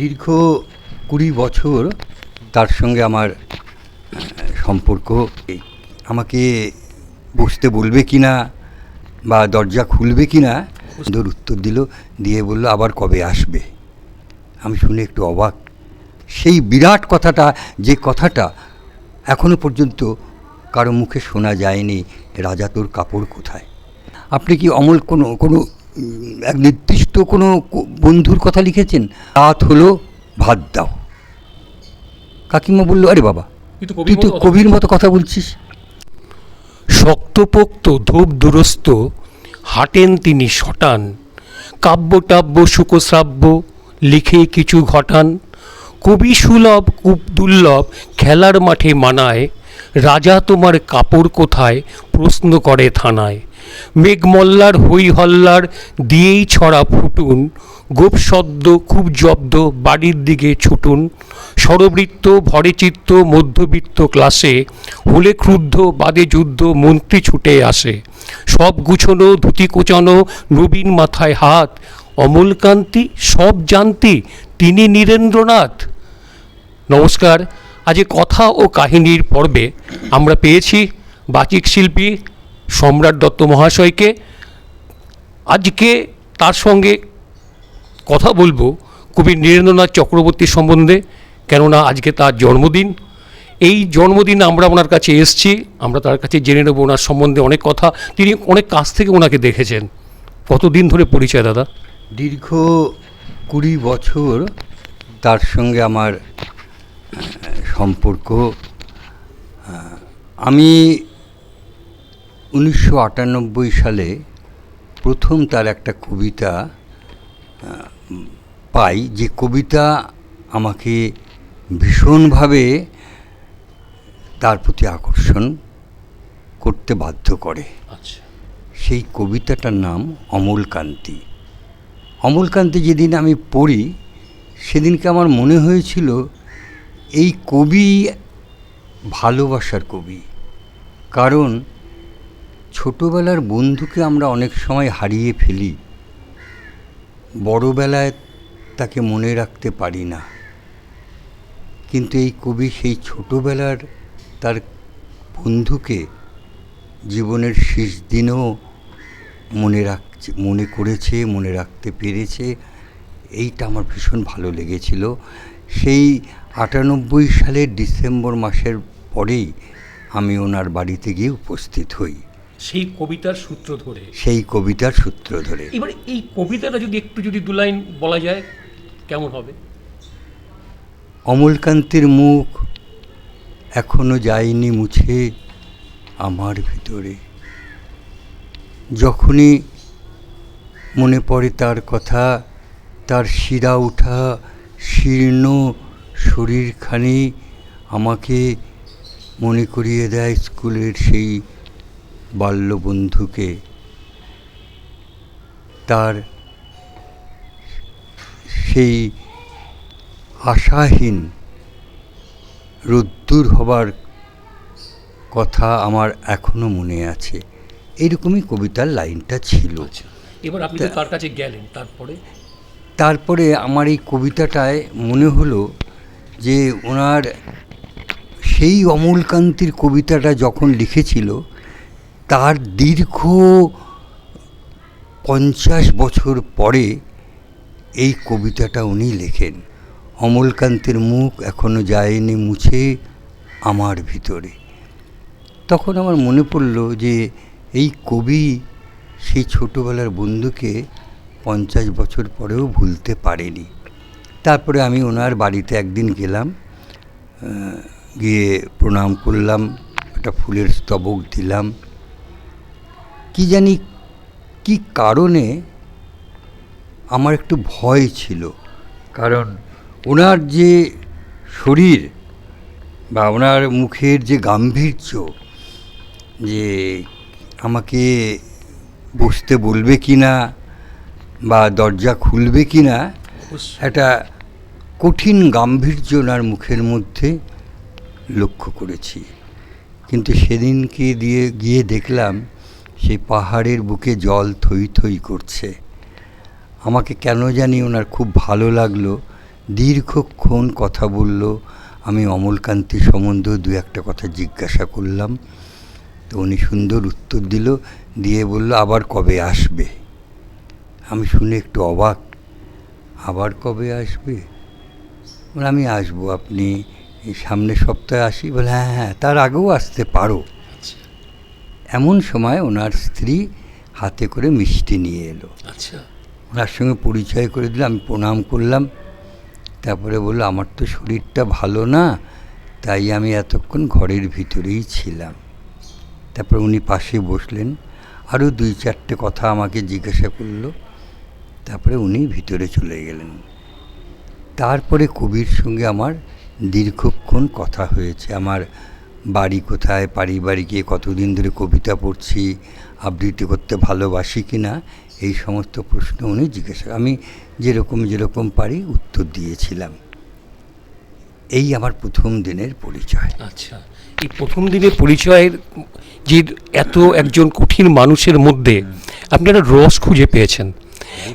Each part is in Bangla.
দীর্ঘ কুড়ি বছর তার সঙ্গে আমার সম্পর্ক। আমাকে বসতে বলবে কি না বা দরজা খুলবে কি না সুন্দর উত্তর দিল, দিয়ে বলল, আবার কবে আসবে? আমি শুনে একটু অবাক। সেই বিরাট কথাটা, যে কথাটা এখনও পর্যন্ত কারও মুখে শোনা যায়নি, রাজা তোর কাপড় কোথায়? আপনি কি অমল কোনো কোনো এক নির্দিষ্ট কোনো বন্ধুর কথা লিখেছেন? রাত হলো ভাত দাও। কাকিমা বলল আরে বাবা তুই তো কবির তুই মতো কথা কবির মতো কথা বলছিস। শক্তপোক্ত ধূপ দুরস্ত হাঁটেন তিনি শটান। কাব্য টাব্য শুকশ্রাব্য লিখে কিছু ঘটান। কবি সুলভ কূপ দুর্লভ খেলার মাঠে মানায়। রাজা তোমার কাপড় কোথায়? প্রশ্ন করে থানায়। মেঘমল্লার হই হল্লার দিয়েই ছড়া ফুটুন, গোপ শব্দ খুব জব্দ বাড়ির দিকে ছুটুন। স্বরবৃত্ত ভরে চিত্ত মধ্যবিত্ত ক্লাসে হলে ক্রুদ্ধ, বাদে যুদ্ধ, মন্ত্রী ছুটে আসে। সব গুছনো, ধুতি কোচানো, নবীন মাথায় হাত। অমলকান্তি সব জানতি তিনি নীরেন্দ্রনাথ। নমস্কার, আজ কথা ও কাহিনীর পর্বে আমরা পেয়েছি বাচিক শিল্পী সম্রাট দত্ত মহাশয়কে আজকে তার সঙ্গে কথা বলব কবি নীরেন্দ্রনাথ চক্রবর্তী সম্বন্ধে, কেননা আজকে তার জন্মদিন। এই জন্মদিন আমরা ওনার কাছে এসছি, আমরা তার কাছে জেনে নেব ওনার সম্বন্ধে অনেক কথা। তিনি অনেক কাছ থেকে ওনাকে দেখেছেন। কতদিন ধরে পরিচয়, দাদা? দীর্ঘ কুড়ি বছর তার সঙ্গে আমার সম্পর্ক। আমি উনিশশো আটানব্বই সালে প্রথম তার একটা কবিতা পাই যে কবিতা আমাকে ভীষণভাবে তার প্রতি আকর্ষণ করতে বাধ্য করে। আচ্ছা। সেই কবিতাটার নাম অমলকান্তি অমলকান্তি যেদিন আমি পড়ি সেদিনকে আমার মনে হয়েছিল এই কবি ভালোবাসার কবি। কারণ ছোটোবেলার বন্ধুকে আমরা অনেক সময় হারিয়ে ফেলি। বড়বেলায় তাকে মনে রাখতে পারি না। কিন্তু এই কবি সেই ছোটোবেলার তার বন্ধুকে জীবনের শেষ দিনেও মনে রাখছে, মনে করেছে, মনে রাখতে পেরেছে। এইটা আমার ভীষণ ভালো লেগেছিল। সেই আটানব্বই সালের ডিসেম্বর মাসের পরেই আমি ওনার বাড়িতে গিয়ে উপস্থিত হই। সেই কবিতার সূত্র ধরে। সেই কবিতার সূত্র ধরে। এবারে এই কবিতাটা যদি একটু যদি দু লাইন বলা যায় কেমন হবে? অমলকান্তের মুখ এখনও যায়নি মুছে আমার ভিতরে। যখনই মনে পড়ে তার কথা তার শিরা ওঠা শীর্ণ শরীরখানি আমাকে মনে করিয়ে দেয় স্কুলের সেই বাল্যবন্ধুকে তার সেই আশাহীন রোদ্দুর হবার কথা আমার এখনও মনে আছে। এইরকমই কবিতার লাইনটা ছিল। আচ্ছা এবার আপনি তার কাছে গেলেন? তারপরে? তারপরে আমার এই কবিতাটায় মনে হলো যে ওনার সেই অমলকান্তির কবিতাটা যখন লিখেছিল তার দীর্ঘ পঞ্চাশ বছর পরে এই কবিতাটা উনি লেখেন, অমলকান্তের মুখ এখনও যায়নি মুছে আমার ভিতরে। তখন আমার মনে পড়ল যে এই কবি সেই ছোটোবেলার বন্ধুকে পঞ্চাশ বছর পরেও ভুলতে পারেনি। তারপরে আমি ওনার বাড়িতে একদিন গেলাম গিয়ে প্রণাম করলাম, একটা ফুলের স্তবক দিলাম কি জানি কি কারণে আমার একটু ভয় ছিল। কারণ ওনার যে শরীর বা ওনার মুখের যে গাম্ভীর্য যে আমাকে বসতে বলবে কি না বা দরজা খুলবে কি না একটা কঠিন গাম্ভীর্য ওনার মুখের মধ্যে লক্ষ্য করেছি। কিন্তু সেদিনকে দিয়ে গিয়ে দেখলাম সেই পাহাড়ের বুকে জল থই থই করছে। আমাকে কেন জানি ওনার খুব ভালো লাগল। দীর্ঘক্ষণ কথা বলল। আমি অমলকান্তি সম্বন্ধে দু একটা কথা জিজ্ঞাসা করলাম। তো উনি সুন্দর উত্তর দিল, দিয়ে বলল, আবার কবে আসবে? আমি শুনে একটু অবাক। আবার কবে আসবে? বলে, আমি আসব। আপনি এই সামনের সপ্তাহে আসি? বলে হ্যাঁ হ্যাঁ তার আগেও আসতে পারো। এমন সময় ওনার স্ত্রী হাতে করে মিষ্টি নিয়ে এলো। আচ্ছা। ওনার সঙ্গে পরিচয় করে দিলাম আমি প্রণাম করলাম। তারপরে বলল আমার তো শরীরটা ভালো না তাই আমি এতক্ষণ ঘরের ভিতরেই ছিলাম। তারপর উনি পাশে বসলেন আরও দুই চারটে কথা আমাকে জিজ্ঞাসা করল। তারপরে উনি ভিতরে চলে গেলেন। তারপরে কবির সঙ্গে আমার দীর্ঘক্ষণ কথা হয়েছে। আমার বাড়ি কোথায়, পারিবারিকে কতদিন ধরে কবিতা পড়ছি আবৃত্তি করতে ভালোবাসি কি না এই সমস্ত প্রশ্ন উনি জিজ্ঞাসা আমি যেরকম যেরকম পারি উত্তর দিয়েছিলাম। এই আমার প্রথম দিনের পরিচয়। আচ্ছা এই প্রথম দিনের পরিচয়ের যে এত একজন কঠিন মানুষের মধ্যে আপনি একটা রস খুঁজে পেয়েছেন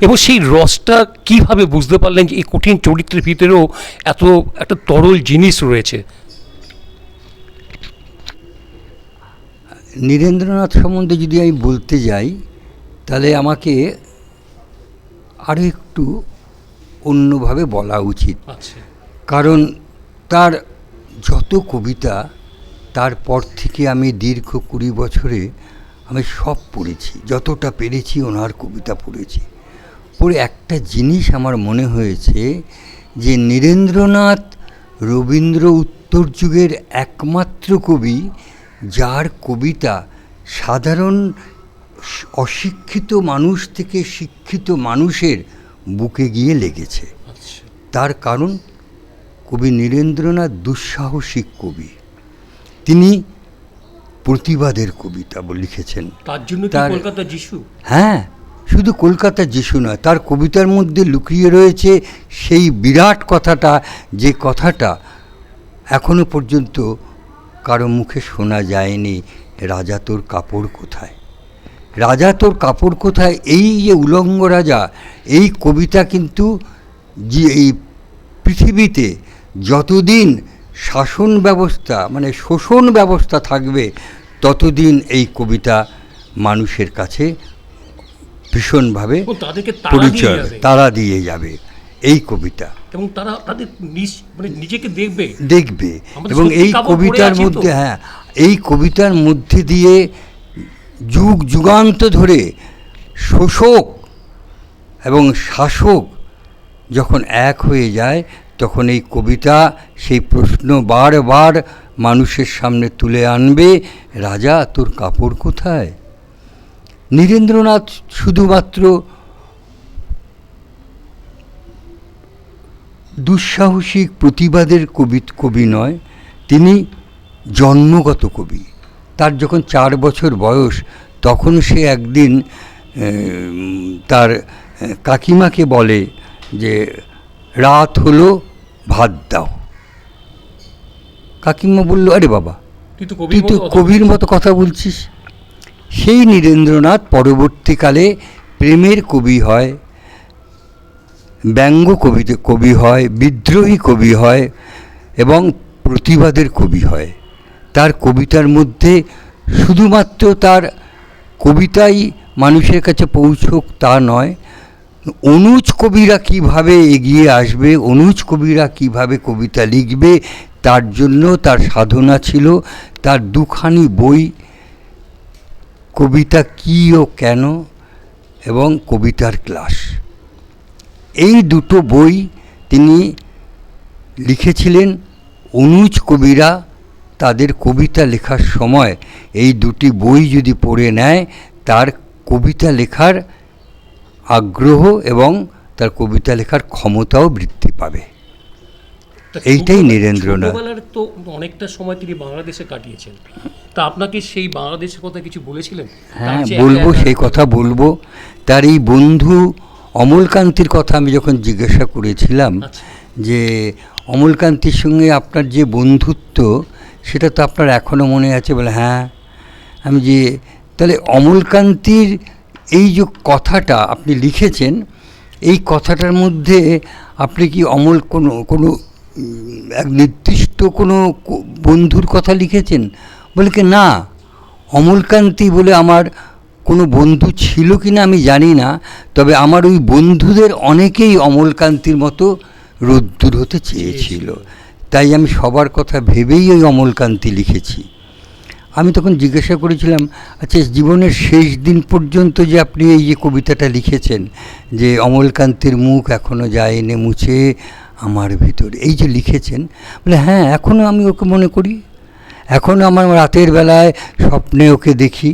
এবং সেই রসটা কীভাবে বুঝতে পারলেন যে এই কঠিন চরিত্রের ভিতরেও এত একটা তরল জিনিস রয়েছে? নীরেন্দ্রনাথ সম্বন্ধে যদি আমি বলতে যাই তাহলে আমাকে আরও একটু অন্যভাবে বলা উচিত। আচ্ছা। কারণ তার যত কবিতা তারপর থেকে আমি দীর্ঘ কুড়ি বছরে আমি সব পড়েছি। যতটা পেরেছি ওনার কবিতা পড়েছি। পড়ে একটা জিনিস আমার মনে হয়েছে যে নীরেন্দ্রনাথ রবীন্দ্র উত্তর যুগের একমাত্র কবি যার কবিতা সাধারণ অশিক্ষিত মানুষ থেকে শিক্ষিত মানুষের বুকে গিয়ে লেগেছে। আচ্ছা। তার কারণ কবি নীরেন্দ্রনাথ দুঃসাহসিক কবি। তিনি প্রতিবাদের কবিতা লিখেছেন। তার জন্য কলকাতা যিশু? হ্যাঁ শুধু কলকাতা যিশু নয় তার কবিতার মধ্যে লুকিয়ে রয়েছে সেই বিরাট কথাটা যে কথাটা এখনও পর্যন্ত কারও মুখে শোনা যায়নি রাজা তোর কাপড় কোথায়? রাজা তোর কাপড় কোথায়? এই যে উলঙ্গ রাজা এই কবিতা কিন্তু যে এই পৃথিবীতে যতদিন শাসন ব্যবস্থা মানে শোষণ ব্যবস্থা থাকবে ততদিন এই কবিতা মানুষের কাছে ভীষণভাবে পরিচয় তারা দিয়ে যাবে। এই কবিতা। এবং তারা তাদের মানে নিজেকে দেখবে। দেখবে। এবং এই কবিতার মধ্যে হ্যাঁ এই কবিতার মধ্যে দিয়ে যুগ যুগান্ত ধরে শোষক এবং শাসক যখন এক হয়ে যায় তখন এই কবিতা সেই প্রশ্ন বারবার মানুষের সামনে তুলে আনবে রাজা তোর কাপড় কোথায়? নীরেন্দ্রনাথ শুধুমাত্র দুঃসাহসিক প্রতিবাদের কবি কবি নয় তিনি জন্মগত কবি। তার যখন চার বছর বয়স তখন সে একদিন তার কাকিমাকে বলে যে রাত হলো ভাত দাও। কাকিমা বলল আরে বাবা তুই তো কবির মতো কথা বলছিস? সেই নীরেন্দ্রনাথ পরবর্তীকালে প্রেমের কবি হয় ব্যঙ্গ কবিতে কবি হয়, বিদ্রোহী কবি হয় এবং প্রতিবাদের কবি হয়। তার কবিতার মধ্যে শুধুমাত্র তার কবিতাই মানুষের কাছে পৌঁছক তা নয়, অনুজ কবিরা কীভাবে এগিয়ে আসবে, অনুজ কবিরা কীভাবে কবিতা লিখবে, তার জন্য তার সাধনা ছিল, তার দুখানি বই, কবিতা কী ও কেন, এবং কবিতার ক্লাস। এই দুটো বই তিনি লিখেছিলেন অনুজ কবিরা তাদের কবিতা লেখার সময়। এই দুটি বই যদি পড়ে নেয় তার কবিতা লেখার আগ্রহ এবং তার কবিতা লেখার ক্ষমতাও বৃদ্ধি পাবে। এইটাই নীরেন্দ্রনাথ। তো অনেকটা সময় তিনি বাংলাদেশে কাটিয়েছেন। তা আপনাকে সেই বাংলাদেশের কথা কিছু বলেছিলেন? হ্যাঁ বলব সেই কথা বলব। তার এই বন্ধু অমলকান্তির কথা আমি যখন জিজ্ঞাসা করেছিলাম আচ্ছা। যে অমলকান্তির সঙ্গে আপনার যে বন্ধুত্ব সেটা তো আপনার এখনও মনে আছে? বলে হ্যাঁ। আমি যে তাহলে অমলকান্তির এই যে কথাটা আপনি লিখেছেন এই কথাটার মধ্যে আপনি কি অমল কোনো কোনো এক নির্দিষ্ট কোনো বন্ধুর কথা লিখেছেন? বলে কি না। অমলকান্তি বলে আমার কোনো বন্ধু ছিল কি না আমি জানি না, তবে আমার ওই বন্ধুদের অনেকেই অমলকান্তির মতো রোদ্দুর হতে চেয়েছিল। তাই আমি সবার কথা ভেবেই ওই অমলকান্তি লিখেছি। আমি তখন জিজ্ঞাসা করেছিলাম আচ্ছা জীবনের শেষ দিন পর্যন্ত যে আপনি এই যে কবিতাটা লিখেছেন, যে অমলকান্তির মুখ এখনও যায়নি মুছে আমার ভিতর, এই যে লিখেছেন? বলে হ্যাঁ এখনও আমি ওকে মনে করি। এখনও আমার রাতের বেলায় স্বপ্নে ওকে দেখি।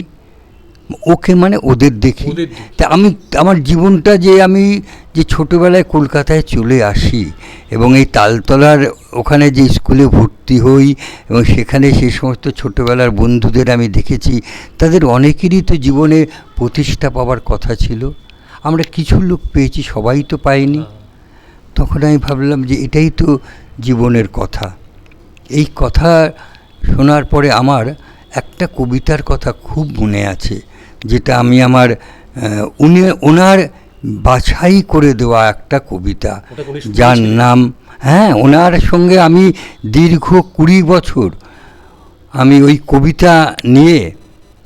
ওকে মানে ওদের দেখি। তা আমি আমার জীবনটা যে আমি যে ছোটোবেলায় কলকাতায় চলে আসি এবং এই তালতলার ওখানে যে স্কুলে ভর্তি হই এবং সেখানে সেই সমস্ত ছোটোবেলার বন্ধুদের আমি দেখেছি তাদের অনেকেরই তো জীবনে প্রতিষ্ঠা পাওয়ার কথা ছিল। আমরা কিছু লোক পেয়েছি সবাই তো পাইনি। তখন আমি ভাবলাম যে এটাই তো জীবনের কথা। এই কথা শোনার পরে আমার একটা কবিতার কথা খুব মনে আছে। যেটা আমি আমার উনি ওনার বাছাই করে দেওয়া একটা কবিতা। যার নাম হ্যাঁ ওনার সঙ্গে আমি দীর্ঘ কুড়ি বছর আমি ওই কবিতা নিয়ে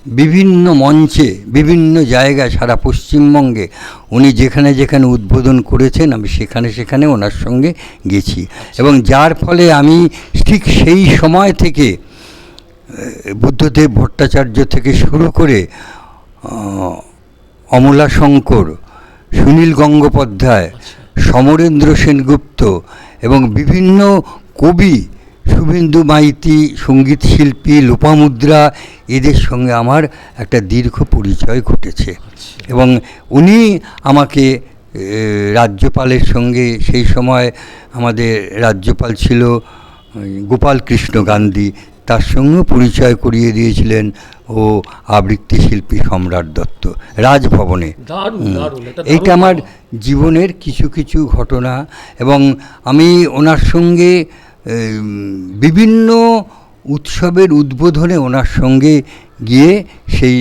বিভিন্ন মঞ্চে বিভিন্ন জায়গায় সারা পশ্চিমবঙ্গে উনি যেখানে যেখানে উদ্বোধন করেছেন আমি সেখানে সেখানে ওনার সঙ্গে গেছি। এবং যার ফলে আমি ঠিক সেই সময় থেকে বুদ্ধদেব ভট্টাচার্য থেকে শুরু করে অমলা শঙ্কর সুনীল গঙ্গোপাধ্যায় সমরেন্দ্র সেনগুপ্ত এবং বিভিন্ন কবি শুভেন্দু মাইতি সংগীত শিল্পী লোপামুদ্রা এদের সঙ্গে আমার একটা দীর্ঘ পরিচয় ঘটেছে। এবং উনি আমাকে রাজ্যপালের সঙ্গে সেই সময় আমাদের রাজ্যপাল ছিল গোপাল কৃষ্ণ গান্ধী তার সঙ্গেও পরিচয় করিয়ে দিয়েছিলেন ও আবৃত্তি শিল্পী সম্রাট দত্ত। রাজভবনে। এইটা আমার জীবনের কিছু কিছু ঘটনা এবং আমি ওনার সঙ্গে বিভিন্ন উৎসবের উদ্বোধনে ওনার সঙ্গে গিয়ে সেই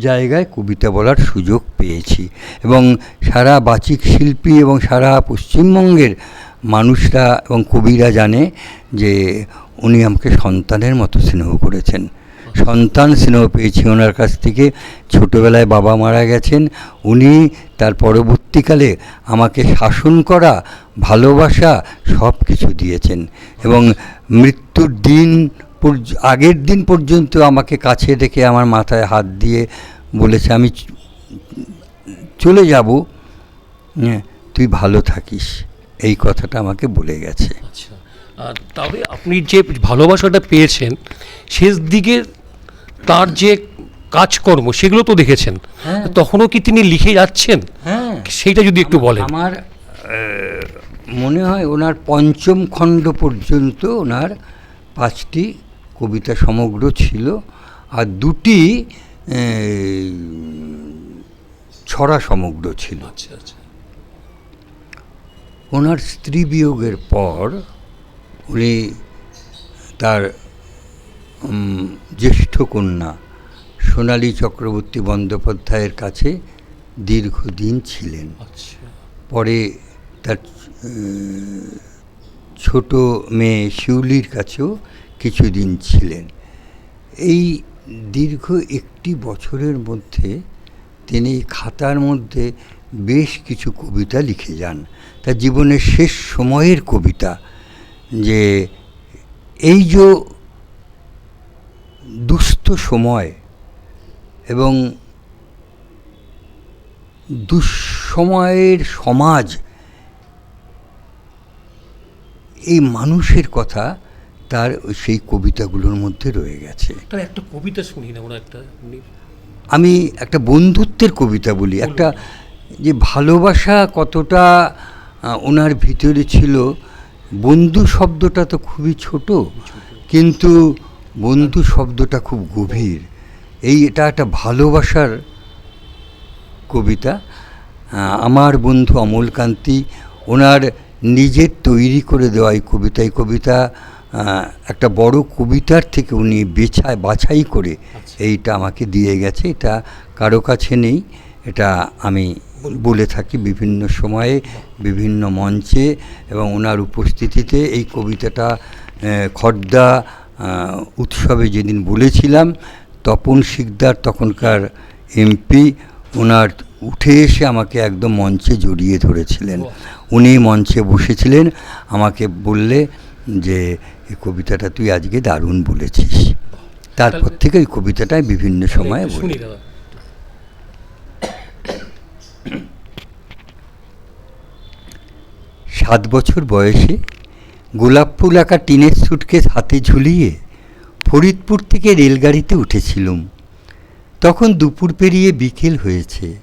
জায়গায় কবিতা বলার সুযোগ পেয়েছি এবং সারা বাচিক শিল্পী এবং সারা পশ্চিমবঙ্গের মানুষরা এবং কবিরা জানে যে উনি আমাকে সন্তানের মতো স্নেহ করেছেন। সন্তান স্নেহ পেয়েছি ওনার কাছ থেকে। ছোটোবেলায় বাবা মারা গেছেন। উনি তার পরবর্তীকালে আমাকে শাসন করা ভালোবাসা সব কিছু দিয়েছেন এবং মৃত্যুর দিন আগের দিন পর্যন্ত আমাকে কাছে ডেকে আমার মাথায় হাত দিয়ে বলেছে আমি চলে যাব। হ্যাঁ, তুই ভালো থাকিস। এই কথাটা আমাকে বলে গেছে। আচ্ছা। তবে আপনি যে ভালোবাসাটা পেয়েছেন শেষ দিকে তার যে কাজকর্ম সেগুলো তো দেখেছেন। হ্যাঁ। তখনও কি তিনি লিখে যাচ্ছেন? হ্যাঁ। সেইটা যদি একটু বলেন। আমার মনে হয় ওনার পঞ্চম খণ্ড পর্যন্ত ওনার পাঁচটি কবিতা সমগ্র ছিল আর দুটি ছড়া সমগ্র ছিল। আচ্ছা আচ্ছা। ওনার স্ত্রী বিয়োগের পর উনি তার জ্যেষ্ঠ কন্যা সোনালী চক্রবর্তী বন্দ্যোপাধ্যায়ের কাছে দীর্ঘদিন ছিলেন। আচ্ছা। পরে তার ছোট মেয়ে শিউলির কাছেও কিছুদিন ছিলেন। এই দীর্ঘ একটি বছরের মধ্যে তিনি খাতার মধ্যে বেশ কিছু কবিতা লিখে যান। তার জীবনের শেষ সময়ের কবিতা যে এই যে দুস্থ সময় এবং দুঃসময়ের সমাজ এই মানুষের কথা তার সেই কবিতাগুলোর মধ্যে রয়ে গেছে। একটা কবিতা শুনি না ওরা একটা আমি একটা বন্ধুত্বের কবিতা বলি একটা যে ভালোবাসা কতটা ওনার ভিতরে ছিল বন্ধু শব্দটা তো খুবই ছোট। কিন্তু বন্ধু শব্দটা খুব গভীর। এই এটা একটা ভালোবাসার কবিতা। আমার বন্ধু অমলকান্তি ওনার নিজের তৈরি করে দেওয়া এই কবিতা। এই কবিতা একটা বড় কবিতার থেকে উনি বেছায় বাছাই করে এইটা আমাকে দিয়ে গেছে। এটা কারও কাছে নেই এটা আমি বলে থাকি বিভিন্ন সময়ে বিভিন্ন মঞ্চে এবং ওনার উপস্থিতিতে এই কবিতাটা খর্দা উৎসবে যেদিন বলেছিলাম তপন শিকদার তখনকার এমপি ওনার উঠে এসে আমাকে একদম মঞ্চে জড়িয়ে ধরেছিলেন। উনি মঞ্চে বসেছিলেন আমাকে বললে যে এই কবিতাটা তুই আজকে দারুণ বলেছিস। তারপর থেকে ওই কবিতাটায় বিভিন্ন সময়ে বলি। সাত বছর বয়সে গোলাপ ফুল আঁকা টিনের সুটকেস হাতে ঝুলিয়ে ফরিদপুর থেকে রেলগাড়িতে উঠেছিলুম। তখন দুপুর পেরিয়ে বিকেল হয়েছে।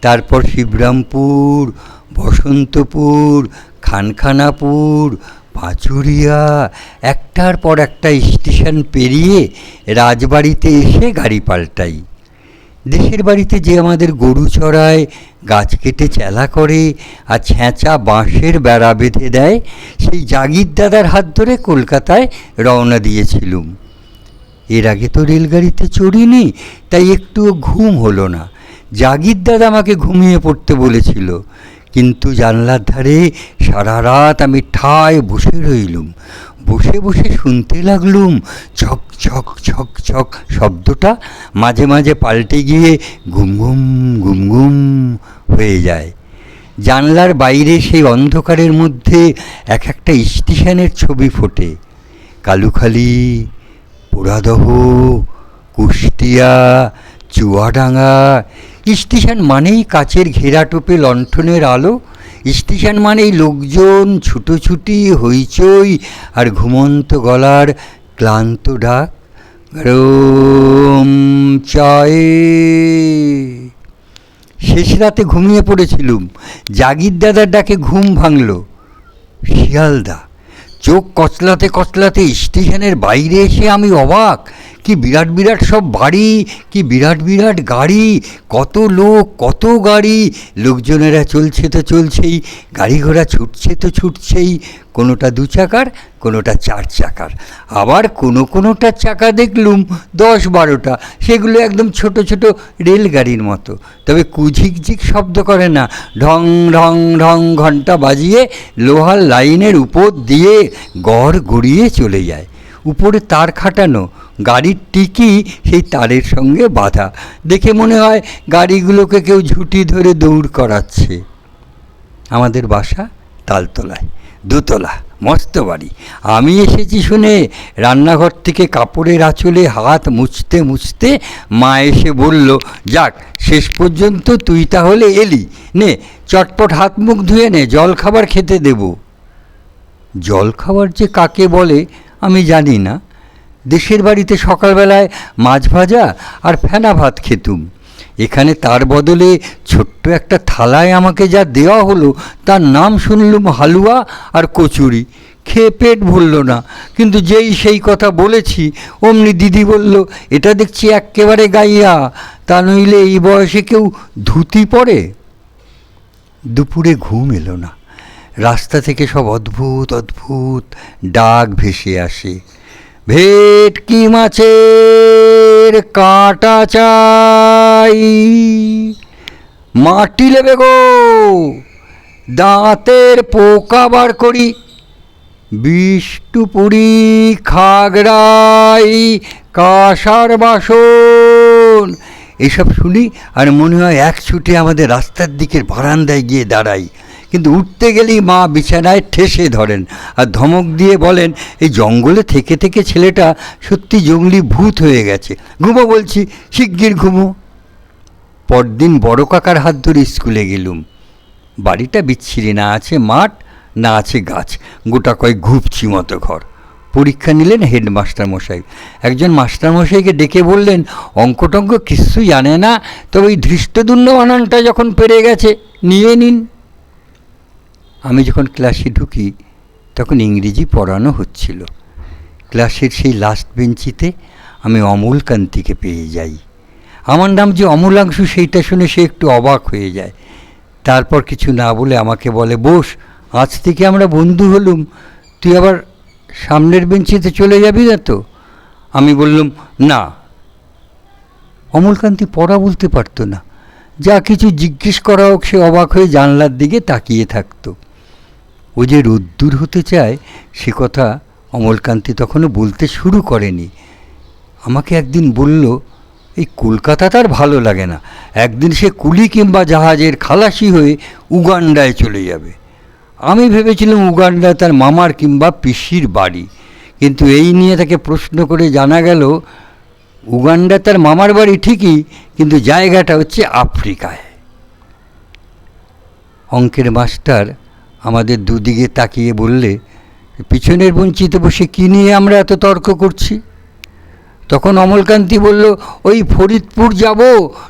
তারপর শিবরামপুর, বসন্তপুর, খানখানাপুর, পাঁচুরিয়া, একটার পর একটা স্টেশন পেরিয়ে রাজবাড়িতে এসে গাড়ি পাল্টাই। দেশের বাড়িতে যে আমাদের গরু চড়ায়, গাছ কেটে চেলা করে আর ছ্যাঁচা বাঁশের বেড়া বেঁধে দেয়, সেই জাগির দাদার হাত ধরে কলকাতায় রওনা দিয়েছিলুম। এর আগে তো রেলগাড়িতে চড়িনি, তাই একটুও ঘুম হলো না। জাগির দাদা আমাকে ঘুমিয়ে পড়তে বলেছিল, কিন্তু জানলার ধারে সারা রাত আমি ঠায় বসে রইলুম। বসে বসে শুনতে লাগলুম। ছক ছক ছক ছক শব্দটা মাঝে মাঝে পাল্টে গিয়ে ঘুম ঘুম ঘুম ঘুম হয়ে যায়। জানলার বাইরে সেই অন্ধকারের মধ্যে এক একটা স্টেশনের ছবি ফোটে। কালুখালি পোড়াদহ কুষ্টিয়া, চুয়াডাঙ্গা। স্টেশন মানেই কাচের ঘেরা টোপে লণ্ঠনের আলো স্টেশন মানেই লোকজন, ছুটোছুটি, হইচই আর ঘুমন্ত গলার ক্লান্ত ডাক। গরম চায়ে। শেষ রাতে ঘুমিয়ে পড়েছিলুম। জাগির দাদার ডাকে ঘুম ভাঙল। শিয়ালদা। চোখ কচলাতে কচলাতে স্টেশনের বাইরে এসে আমি অবাক। কি বিরাট বিরাট সব বাড়ি, কি বিরাট বিরাট গাড়ি, কত লোক, কত গাড়ি। লোকজনেরা চলছে তো চলছেই গাড়ি ঘোড়া ছুটছে তো ছুটছেই কোনোটা দু চাকার, কোনোটা চার চাকার। আবার কোনো কোনোটা চাকা দেখলুম দশ বারোটা, সেগুলো একদম ছোট ছোট রেলগাড়ির মতো। তবে কুঝিকঝিক শব্দ করে না, ঢং ঢং ঢং ঘণ্টা বাজিয়ে লোহার লাইনের উপর দিয়ে গড় গড়িয়ে চলে যায়। উপরে তার খাটানো, গাড়ির টিকি সেই তারের সঙ্গে বাঁধা। দেখে মনে হয় গাড়িগুলোকে কেউ ঝুঁটি ধরে দৌড় করাচ্ছে। আমাদের বাসা তালতলায়। দোতলা, মস্ত বাড়ি। আমি এসেছি শুনে রান্নাঘর থেকে কাপড়ের আঁচলে হাত মুছতে মুছতে মা এসে বলল, যাক, শেষ পর্যন্ত তুই তাহলে এলি। নে, চটপট হাত মুখ ধুয়ে নে, জল খাবার খেতে দেব। জল খাবার যে কাকে বলে, আমি জানি না। দেশের বাড়িতে সকালবেলায় মাছ ভাজা আর ফেনা ভাত খেতুম। এখানে তার বদলে ছোট্ট একটা থালায় আমাকে যা দেওয়া হলো, তার নাম শুনলুম হালুয়া আর কচুরি। খেয়ে পেট ভরল না, কিন্তু যেই সেই কথা বলেছি, অমনি দিদি বলল, এটা দেখছি এক্কেবারে গাইয়া, তা নইলে এই বয়সে কেউ ধুতি পরে? দুপুরে ঘুম এলো না। রাস্তা থেকে সব অদ্ভুত অদ্ভুত ডাক ভেসে আসে। ভেটকি মাছের কাঁটা চাই। মাটি লেবে গো। দাঁতের পোকা বার করি। বিষ্টুপুরি খাগড়াই, কাঁসার বাসন। এসব শুনি আর মনে হয় এক ছুটে আমাদের রাস্তার দিকের বারান্দায় গিয়ে দাঁড়াই। কিন্তু উঠতে গেলেই মা বিছানায় ঠেসে ধরেন। আর ধমক দিয়ে বলেন, এই জঙ্গলে থেকে থেকে ছেলেটা সত্যি জঙ্গলি ভূত হয়ে গেছে। ঘুমো বলছি, শিগগির ঘুমো। পরদিন বড় কাকার হাত ধরে স্কুলে গেলুম। বাড়িটা বিচ্ছিরি, না আছে মাঠ, না আছে গাছ, গোটা কয়েক ঘুপছি মতো ঘর। পরীক্ষা নিলেন হেডমাস্টার মশাই একজন মাস্টার মশাইকে ডেকে বললেন অঙ্ক টঙ্ক কিছু জানে না, তবে ওই ধৃষ্টদুন্ন বানানটা যখন পেরে গেছে, নিয়ে নিন। আমি যখন ক্লাসে ঢুকি, তখন ইংরেজি পড়ানো হচ্ছিল। ক্লাসের সেই লাস্ট বেঞ্চিতে আমি অমল কান্তিকে পেয়ে যাই। আমার নাম যে অমলাংশু, সেইটা শুনে সে একটু অবাক হয়ে যায়। তারপর কিছু না বলে আমাকে বলে, বস, আজ থেকে আমরা বন্ধু হলুম। তুই আবার সামনের বেঞ্চিতে চলে যাবি না তো? আমি বললাম, না। অমলকান্তি পড়া বলতে পারতো না। যা কিছু জিজ্ঞেস করা হোক, সে অবাক হয়ে জানলার দিকে তাকিয়ে থাকতো। ও যে রোদ্দুর হতে চায়, সে কথা অমলকান্তি তখনও বলতে শুরু করেনি। আমাকে একদিন বলল, এই কলকাতা তার ভালো লাগে না। একদিন সে কুলি কিংবা জাহাজের খালাসি হয়ে উগান্ডায় চলে যাবে। আমি ভেবেছিলাম উগান্ডায় তার মামার কিংবা পিসির বাড়ি। কিন্তু এই নিয়ে তাকে প্রশ্ন করে জানা গেল উগান্ডা তার মামার বাড়ি ঠিকই, কিন্তু জায়গাটা হচ্ছে আফ্রিকায়। অঙ্কের মাস্টার আমাদের দুদিকে তাকিয়ে বললে, পিছনের বঞ্চিতে বসে কী নিয়ে আমরা এত তর্ক করছি? তখন অমলকান্তি বলল, ওই ফরিদপুর যাব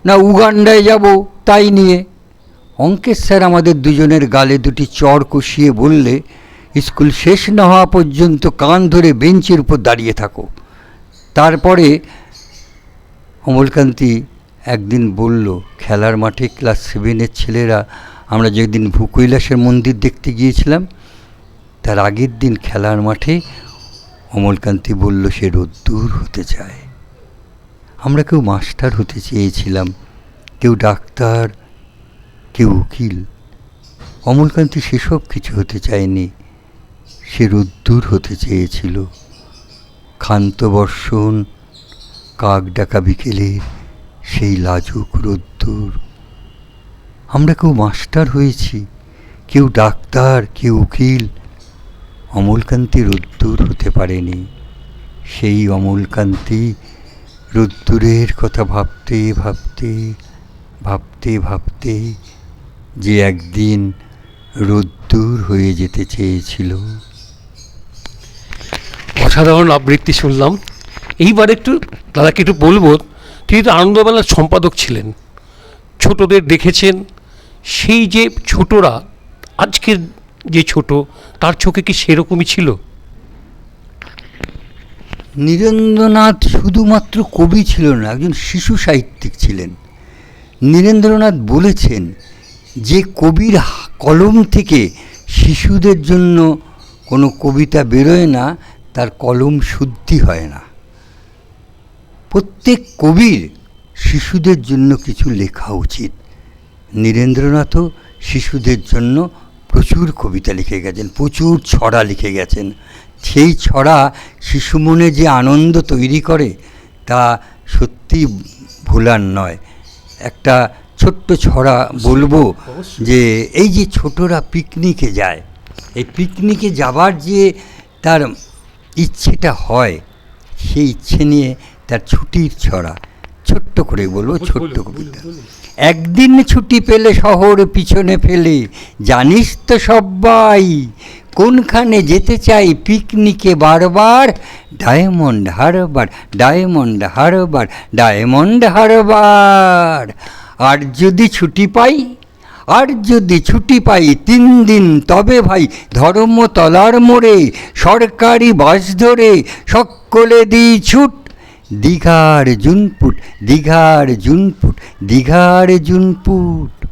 না উগান্ডায় যাব তাই নিয়ে? অঙ্কের স্যার আমাদের দুজনের গালে দুটি চর কষিয়ে বললে, স্কুল শেষ না হওয়া পর্যন্ত কান ধরে বেঞ্চের উপর দাঁড়িয়ে থাকো। তারপরে অমলকান্তি একদিন বলল, খেলার মাঠে ক্লাস সেভেনের ছেলেরা আমরা যেদিন ভূকৈলাসের মন্দির দেখতে গিয়েছিলাম, তার আগের দিন খেলার মাঠে অমলকান্তি বলল, সে রোদ্দুর হতে চায়। আমরা কেউ মাস্টার হতে চেয়েছিলাম, কেউ ডাক্তার, কেউ উকিল। অমলকান্তি সেসব কিছু হতে চায়নি, সে রোদ্দুর হতে চেয়েছিল। ক্ষান্ত বর্ষণ, কাক ডাকা বিকেলের সেই লাজুক রোদ্দুর আমরা কেউ মাস্টার হয়েছি, কেউ ডাক্তার, কেউ উকিল। অমলকান্তি রোদ্দুর হতে পারেনি। সেই অমলকান্তি রোদ্দুরের কথা ভাবতে ভাবতে ভাবতে ভাবতে যে একদিন রোদ্দুর হয়ে যেতে চেয়েছিল। অসাধারণ আবৃত্তি শুনলাম। এইবার একটু দাদাকে একটু বলব, তিনি তো আনন্দবেলার সম্পাদক ছিলেন। ছোটদের দেখেছেন সেই যে ছোটরা, আজকের যে ছোট, তার চোখে কি সেরকমই ছিল? নীরেন্দ্রনাথ শুধুমাত্র কবি ছিল না, একজন শিশু সাহিত্যিক ছিলেন। নীরেন্দ্রনাথ বলেছেন যে কবির কলম থেকে শিশুদের জন্য কোনো কবিতা বেরোয় না, তার কলম শুদ্ধি হয় না। প্রত্যেক কবির শিশুদের জন্য কিছু লেখা উচিত। নীরেন্দ্রনাথও শিশুদের জন্য প্রচুর কবিতা লিখে গেছেন প্রচুর ছড়া লিখে গেছেন। সেই ছড়া শিশু মনে যে আনন্দ তৈরি করে তা সত্যি ভোলার নয়। একটা ছোট্ট ছড়া বলব যে এই যে ছোটরা পিকনিকে যায় এই পিকনিকে যাবার যে তার ইচ্ছেটা হয় সেই ইচ্ছে নিয়ে তার ছুটির ছড়া ছোট্ট করে বলব ছোট্ট কবিতা। একদিন ছুটি পেলে শহর পিছনে ফেলে। জানিস তো সবাই কোনখানে যেতে চাই পিকনিকে বারবার? Diamond Harbour diamond Harbour diamond Harbour আর যদি ছুটি পাই, আর যদি ছুটি পাই তিন দিন, তবে ভাই ধর্মতলার মোড়ে, সরকারি বাস ধরে সকলে দিই ছুট দীঘার জুনপুট দীঘার জুনপুট দীঘার জুনপুট।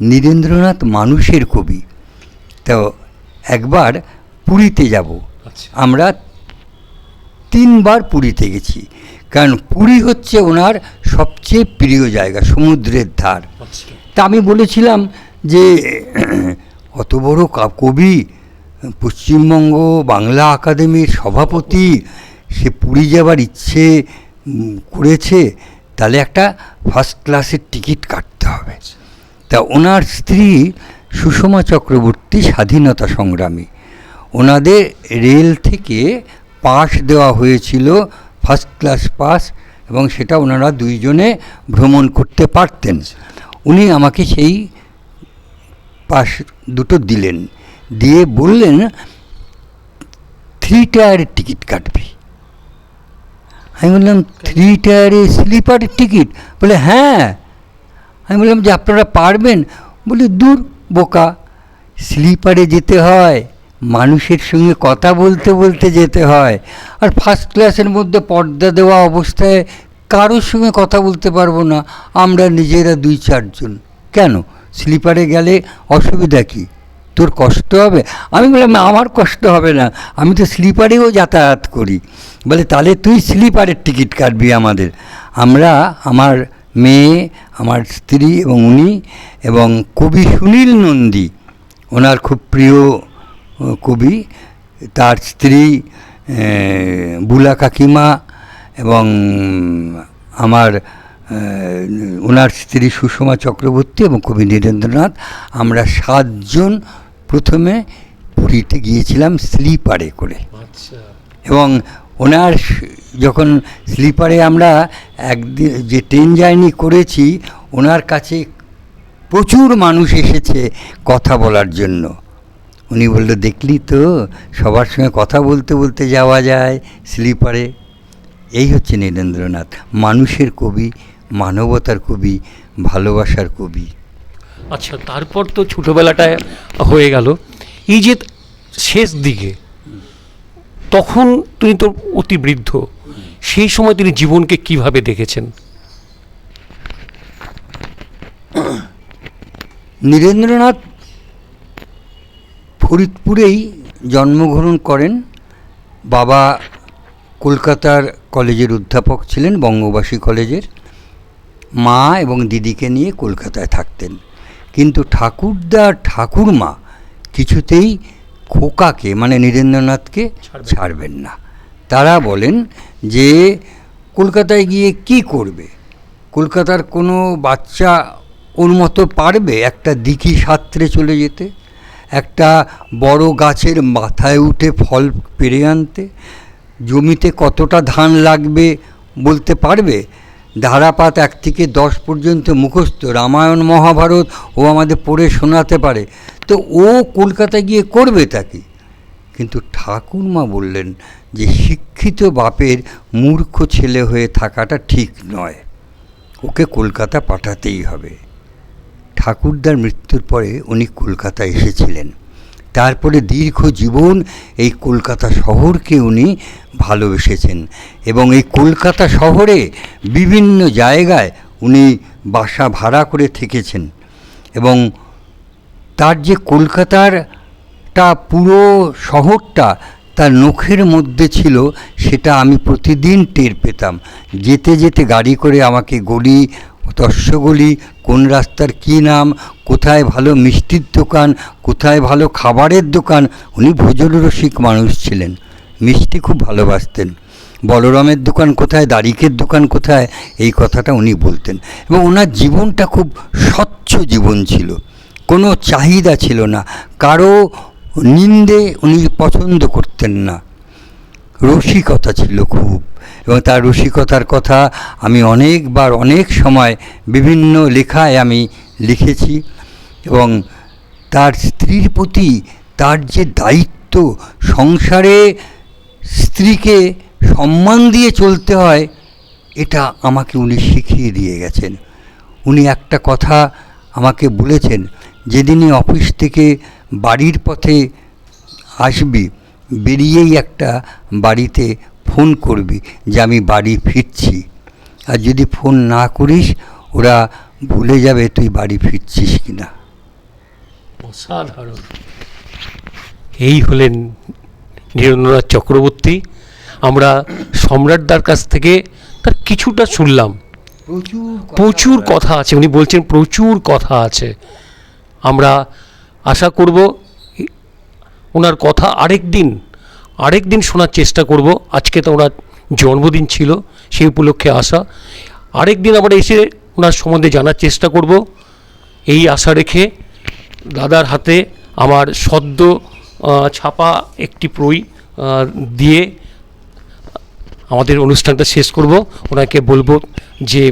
নীরেন্দ্রনাথ মানুষের কবি। তো একবার পুরীতে যাব। আমরা তিনবার পুরীতে গেছি। কারণ পুরী হচ্ছে ওনার সবচেয়ে প্রিয় জায়গা সমুদ্রের ধার। তা আমি বলেছিলাম যে অত বড় কবি পশ্চিমবঙ্গ বাংলা একাডেমির সভাপতি সে পুরী যাবার ইচ্ছে করেছে, তাহলে একটা ফার্স্ট ক্লাসের টিকিট কাটতে হবে। তা ওনার স্ত্রী সুষমা চক্রবর্তী, স্বাধীনতা সংগ্রামী। ওনাদের রেল থেকে পাস দেওয়া হয়েছিল ফার্স্ট ক্লাস পাস এবং সেটা ওনারা দুইজনে ভ্রমণ করতে পারতেন। উনি আমাকে সেই পাস দুটো দিলেন। দিয়ে বললেন, থ্রি টায়ারের টিকিট কাটবি। আমি বললাম থ্রি টায়ারে স্লিপারের টিকিট বলে হ্যাঁ। আমি বললাম, যে আপনারা পারবেন? বলি, দূর, বোকা। স্লিপারে যেতে হয়, মানুষের সঙ্গে কথা বলতে বলতে যেতে হয়, আর ফার্স্ট ক্লাসের মধ্যে পর্দা দেওয়া অবস্থায় কারোর সঙ্গে কথা বলতে পারব না। আমরা নিজেরা দুই চারজন কেন? স্লিপারে গেলে অসুবিধা কি? তোর কষ্ট হবে? আমি বললাম আমার কষ্ট হবে না। আমি তো স্লিপারেও যাতায়াত করি। বলে, তাহলে তুই স্লিপারের টিকিট কাটবি আমাদের। আমরা, আমার মেয়ে, আমার স্ত্রী এবং উনি এবং কবি সুনীল নন্দী, ওনার খুব প্রিয় কবি, তার স্ত্রী বুলা কাকিমা এবং আমার ওনার স্ত্রী সুষমা চক্রবর্তী এবং কবি নীরেন্দ্রনাথ আমরা সাতজন প্রথমে পুরীতে গিয়েছিলাম স্লিপারে করে। আচ্ছা। এবং ওনার যখন স্লিপারে আমরা একদিন যে ট্রেন জার্নি করেছি ওনার কাছে প্রচুর মানুষ এসেছে কথা বলার জন্য। উনি বলল দেখলি তো সবার সঙ্গে কথা বলতে বলতে যাওয়া যায় স্লিপারে। এই হচ্ছে নীরেন্দ্রনাথ মানুষের কবি মানবতার কবি ভালোবাসার কবি। আচ্ছা তারপর তো ছোটোবেলাটায় হয়ে গেল। এই যে শেষ দিকে তখন তিনি তো অতি বৃদ্ধ। সেই সময় তিনি জীবনকে কীভাবে দেখেছেন? নীরেন্দ্রনাথ ফরিদপুরেই জন্মগ্রহণ করেন। বাবা কলকাতার কলেজের অধ্যাপক ছিলেন বঙ্গবাসী কলেজের। মা এবং দিদিকে নিয়ে কলকাতায় থাকতেন। কিন্তু ঠাকুরদা ঠাকুরমা কিছুতেই খোকাকে মানে নীরেন্দ্রনাথকে ছাড়বেন না। ছাড়বেন না। তারা বলেন যে কলকাতায় গিয়ে কি করবে? কলকাতার কোনো বাচ্চা ওর মতো পারবে একটা দিঘি সাঁতরে চলে যেতে? একটা বড় গাছের মাথায় উঠে ফল পেরে আনতে? জমিতে কতটা ধান লাগবে বলতে পারবে? ধারাপাত এক থেকে দশ পর্যন্ত মুখস্থ রামায়ণ, মহাভারত ও আমাদের পড়ে শোনাতে পারে। তো ও কলকাতায় গিয়ে করবে তাকে কিন্তু ঠাকুরমা বললেন যে শিক্ষিত বাপের মূর্খ ছেলে হয়ে থাকাটা ঠিক নয়। ওকে কলকাতা পাঠাতেই হবে। ঠাকুরদার মৃত্যুর পরে উনি কলকাতা এসেছিলেন। তারপরে দীর্ঘ জীবন এই কলকাতা শহরকে উনি ভালোবেসেছেন এবং এই কলকাতা শহরে বিভিন্ন জায়গায় উনি বাসা ভাড়া করে থেকেছেন এবং তার যে কলকাতারটা পুরো শহরটা তার নখের মধ্যে ছিল, সেটা আমি প্রতিদিন টের পেতাম। যেতে যেতে গাড়ি করে আমাকে গলি দর্শগলি কোন রাস্তার কী নাম, কোথায় ভালো মিষ্টির দোকান, কোথায় ভালো খাবারের দোকান, উনি ভোজন রসিক মানুষ ছিলেন। মিষ্টি খুব ভালোবাসতেন। বলরামের দোকান কোথায়, দারিকের দোকান কোথায়, এই কথাটা উনি বলতেন। এবং ওনার জীবনটা খুব স্বচ্ছ জীবন ছিল। কোনো চাহিদা ছিল না। কারও নিন্দে উনি পছন্দ করতেন না। রসিকতা ছিল খুব। এবং তার রসিকতার কথা আমি অনেকবার, অনেক সময় বিভিন্ন লেখায় আমি লিখেছি এবং তার স্ত্রীর প্রতি তার যে দায়িত্ব, সংসারে স্ত্রীকে সম্মান দিয়ে চলতে হয়, এটা আমাকে উনি শিখিয়ে দিয়ে গেছেন। উনি একটা কথা আমাকে বলেছেন, যেদিনই অফিস থেকে বাড়ির পথে আসবি, বেরিয়েই একটা বাড়িতে ফোন করবি যে আমি বাড়ি ফিরছি। আর যদি ফোন না করিস ওরা ভুলে যাবে তুই বাড়ি ফিরছিস কিনা। অসাধারণ। এই হলেন নীরেন্দ্রনাথ চক্রবর্তী। আমরা সম্রাটদার কাছ থেকে তার কিছুটা শুনলাম। প্রচুর প্রচুর কথা আছে উনি বলছেন প্রচুর কথা আছে। আমরা আশা করব ওনার কথা আরেক দিন আরেক দিন শোনার চেষ্টা করব। আজকে তো ওনার জন্মদিন ছিল, সেই উপলক্ষে আসা। আরেক দিন আমরা এসে ওনার সম্বন্ধে জানার চেষ্টা করব। এই আশা রেখে দাদার হাতে আমার সদ্য ছাপা একটি প্রই দিয়ে আমাদের অনুষ্ঠানটা শেষ করব। ওনাকে বলব যে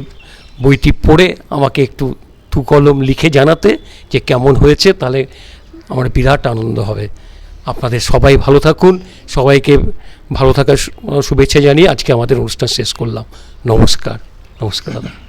বইটি পড়ে আমাকে একটু তু কলম লিখে জানাতে যে কেমন হয়েছে, তাহলে আমার বিরাট আনন্দ হবে। আপনাদের সবাই ভালো থাকুন। সবাইকে ভালো থাকার শুভেচ্ছা জানিয়ে আজকে আমাদের অনুষ্ঠান শেষ করলাম। নমস্কার। নমস্কার দাদা।